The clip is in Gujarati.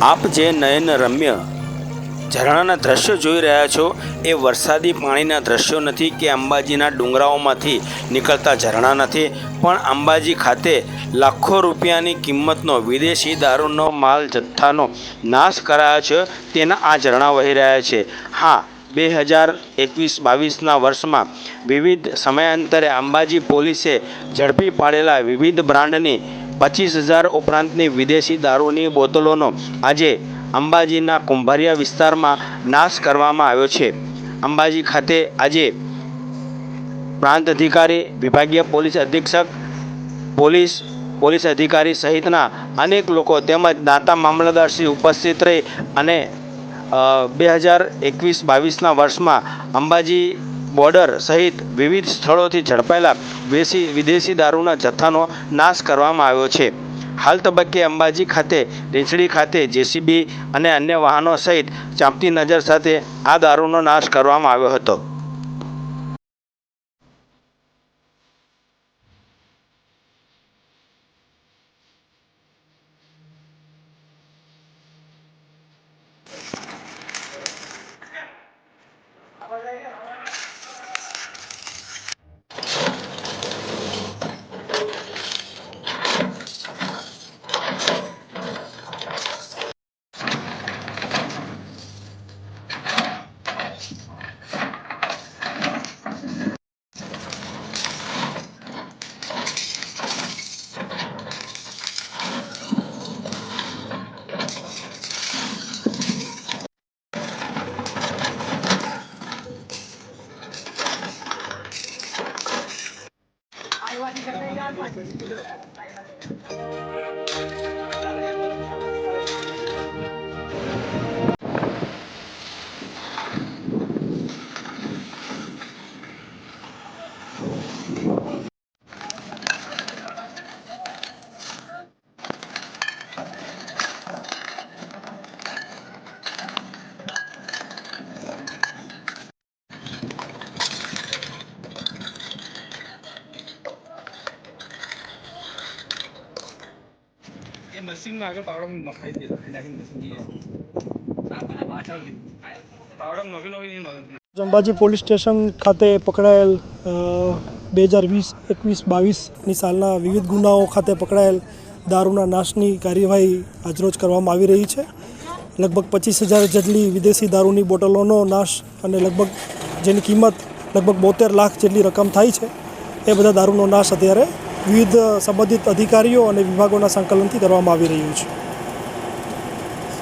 આપ જે નયન રમ્ય ઝરણાના દ્રશ્યો જોઈ રહ્યા છો, એ વરસાદી પાણીના દ્રશ્યો નથી કે અંબાજીના ડુંગરાઓમાંથી નીકળતા ઝરણા નથી. પણ અંબાજી ખાતે લાખો રૂપિયાની કિંમતનો વિદેશી દારૂનો માલ જથ્થાનો નાશ કરાયો છે, તેના આ ઝરણા વહી રહ્યા છે. હા, બે હજાર એકવીસ બાવીસના વર્ષમાં વિવિધ સમયાંતરે અંબાજી પોલીસે ઝડપી પાડેલા વિવિધ બ્રાન્ડની પચીસ હજાર ઉપરાંતની વિદેશી દારૂની બોટલોનો આજે અંબાજીના કુંભારિયા વિસ્તારમાં નાશ કરવામાં આવ્યો છે. અંબાજી ખાતે આજે પ્રાંત અધિકારી, વિભાગીય પોલીસ અધિક્ષક, પોલીસ પોલીસ અધિકારી સહિતના અનેક લોકો તેમજ દાતા મામલતદારશ્રી ઉપસ્થિત રહી અને બે હજાર એકવીસ બાવીસના વર્ષમાં અંબાજી બોર્ડર સહિત વિવિધ સ્થળોથી ઝડપાયેલા વેસી વિદેશી દારૂના જથ્થાનો નાશ કરવામાં આવ્યો છે. હાલ તબક્કે અંબાજી ખાતે રીંછડી ખાતે, જેસીબી અને અન્ય વાહનો સહિત ચાંપતી નજર સાથે આ દારૂનો નાશ કરવામાં આવ્યો હતો. Hadi gel. એ મશીનમાં આગળ પાવડમ નખાઈ દે નાખીને મશીન અંબાજી પોલીસ સ્ટેશન ખાતે પકડાયેલ બે હજાર વીસ એકવીસ બાવીસની સાલના વિવિધ ગુનાઓ ખાતે પકડાયેલ દારૂના નાશની કાર્યવાહી આજરોજ કરવામાં આવી રહી છે. લગભગ પચીસ હજાર જેટલી વિદેશી દારૂની બોટલોનો નાશ અને લગભગ જેની કિંમત લગભગ બોતેર લાખ જેટલી રકમ થાય છે. એ બધા દારૂનો નાશ અત્યારે વિવિધ સંબંધિત અધિકારીઓ અને વિભાગોના સંકલનથી કરવામાં આવી રહ્યું છે.